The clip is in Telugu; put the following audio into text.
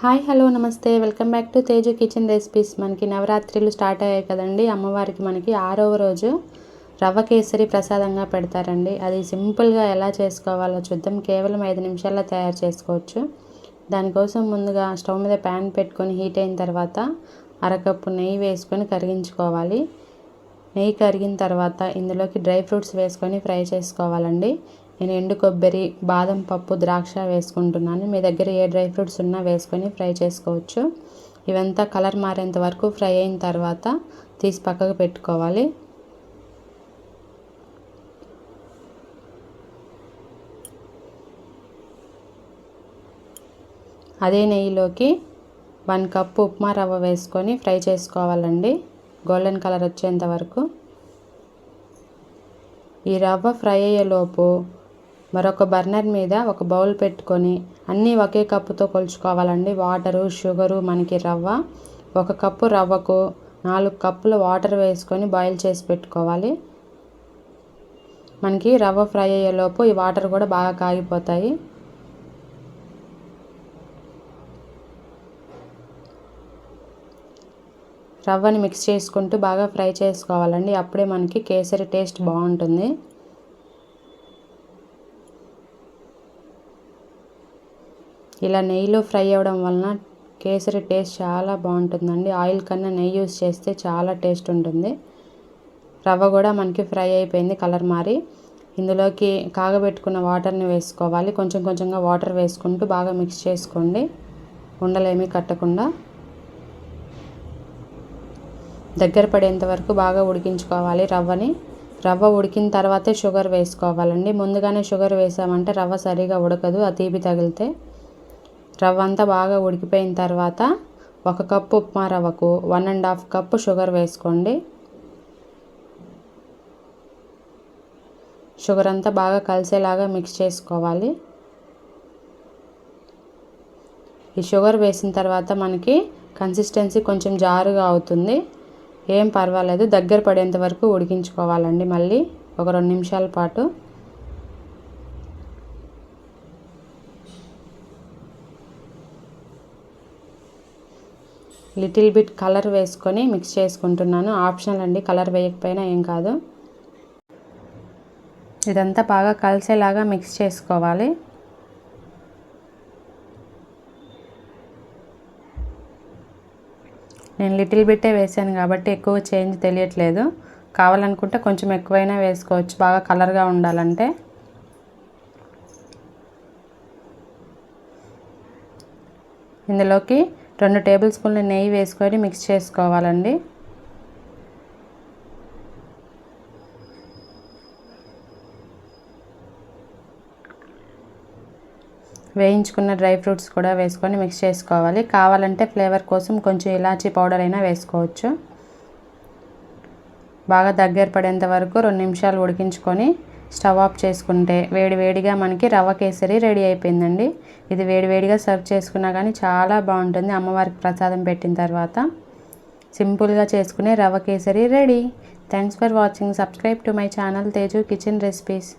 హాయ్ హలో నమస్తే. Welcome back to Teju kitchen recipes. మనకి నవరాత్రులు స్టార్ట్ అయ్యాయి కదండి. అమ్మవారికి మనకి ఆరవ రోజు రవ్వ కేసరి ప్రసాదంగా పెడతారండి. అది సింపుల్గా ఎలా చేసుకోవాలో చూద్దాం. కేవలం ఐదు నిమిషాల్లో తయారు చేసుకోవచ్చు. దానికోసం ముందుగా స్టవ్ మీద ప్యాన్ పెట్టుకొని హీట్ అయిన తర్వాత అరకప్పు నెయ్యి వేసుకొని కరిగించుకోవాలి. నెయ్యి కరిగిన తర్వాత ఇందులోకి డ్రై ఫ్రూట్స్ వేసుకొని ఫ్రై చేసుకోవాలండి. నేను ఎండు కొబ్బరి బాదం పప్పు ద్రాక్ష వేసుకుంటున్నాను. మీ దగ్గర ఏ డ్రై ఫ్రూట్స్ ఉన్నా వేసుకొని ఫ్రై చేసుకోవచ్చు. ఇవంతా కలర్ మారేంత వరకు ఫ్రై అయిన తర్వాత తీసి పక్కకు పెట్టుకోవాలి. అదే నెయ్యిలోకి వన్ కప్ ఉప్మా రవ్వ వేసుకొని ఫ్రై చేసుకోవాలండి. గోల్డెన్ కలర్ వచ్చేంత వరకు. ఈ రవ్వ ఫ్రై అయ్యేలోపు మరొక బర్నర్ మీద ఒక బౌల్ పెట్టుకొని అన్నీ ఒకే కప్పుతో కొలుచుకోవాలండి. వాటరు షుగరు మనకి రవ్వ. ఒక కప్పు రవ్వకు నాలుగు కప్పులు వాటర్ వేసుకొని బాయిల్ చేసి పెట్టుకోవాలి. మనకి రవ్వ ఫ్రై అయ్యేలోపు ఈ వాటర్ కూడా బాగా కాగిపోతాయి. రవ్వని మిక్స్ చేసుకుంటూ బాగా ఫ్రై చేసుకోవాలండి. అప్పుడే మనకి కేసరి టేస్ట్ బాగుంటుంది. ఇలా నెయ్యిలో ఫ్రై అవ్వడం వలన కేసరి టేస్ట్ చాలా బాగుంటుందండి. ఆయిల్ కన్నా నెయ్యి యూస్ చేస్తే చాలా టేస్ట్ ఉంటుంది. రవ్వ కూడా మనకి ఫ్రై అయిపోయింది కలర్ మారి. ఇందులోకి కాగబెట్టుకున్న వాటర్ని వేసుకోవాలి. కొంచెం కొంచెంగా వాటర్ వేసుకుంటూ బాగా మిక్స్ చేసుకోండి. ఉండలేమీ కట్టకుండా. దగ్గర పడేంత వరకు బాగా ఉడికించుకోవాలి రవ్వని. రవ్వ ఉడికిన తర్వాతే షుగర్ వేసుకోవాలండి. ముందుగానే షుగర్ వేసామంటే రవ్వ సరిగా ఉడకదు ఆ తీపి తగిలితే. రవ్వ అంతా బాగా ఉడికిపోయిన తర్వాత ఒక cup upma రవ్వకు one and half cup sugar వేసుకోండి. షుగర్ అంతా బాగా కలిసేలాగా మిక్స్ చేసుకోవాలి. ఈ షుగర్ వేసిన తర్వాత మనకి కన్సిస్టెన్సీ కొంచెం జారుగా అవుతుంది. ఏం పర్వాలేదు దగ్గర పడేంత వరకు ఉడికించుకోవాలండి మళ్ళీ ఒక రెండు నిమిషాల పాటు. లిటిల్ బిట్ కలర్ వేసుకొని మిక్స్ చేసుకుంటున్నాను. ఆప్షనల్ అండి కలర్ వేయకపోయినా ఏం కాదు. ఇదంతా బాగా కలిసేలాగా మిక్స్ చేసుకోవాలి. నేను లిటిల్ బిట్టే వేసాను కాబట్టి ఎక్కువ చేంజ్ తెలియట్లేదు. కావాలనుకుంటే కొంచెం ఎక్కువైనా వేసుకోవచ్చు. బాగా కలర్గా ఉండాలంటే. ఇందులోకి రెండు టేబుల్ స్పూన్ల నెయ్యి వేసుకొని మిక్స్ చేసుకోవాలండి. వేయించుకున్న డ్రై ఫ్రూట్స్ కూడా వేసుకొని మిక్స్ చేసుకోవాలి. కావాలంటే ఫ్లేవర్ కోసం కొంచెం ఇలాచీ పౌడర్ అయినా వేసుకోవచ్చు. బాగా దగ్గర పడేంత వరకు రెండు నిమిషాలు ఉడికించుకొని స్టవ్ ఆఫ్ చేసుకుంటే వేడివేడిగా మనకి రవ్వ కేసరి రెడీ అయిపోయిందండి. ఇది వేడివేడిగా సర్వ్ చేసుకున్నా కానీ చాలా బాగుంటుంది. అమ్మవారికి ప్రసాదం పెట్టిన తర్వాత సింపుల్గా చేసుకునే rava kesari ready. Thanks for watching subscribe to my channel Teju kitchen recipes